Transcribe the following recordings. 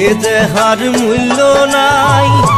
এ দেহার মূল্য নাই।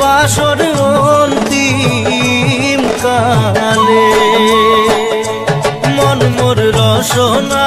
বাসর অন্তিম কালে মন মোর রসনা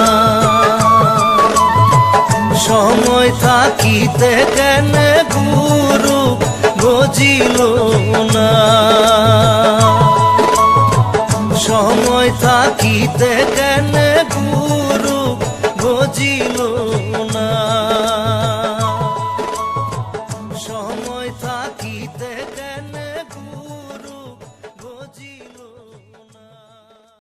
থাকিতে কেন গুরু বুঝিল না?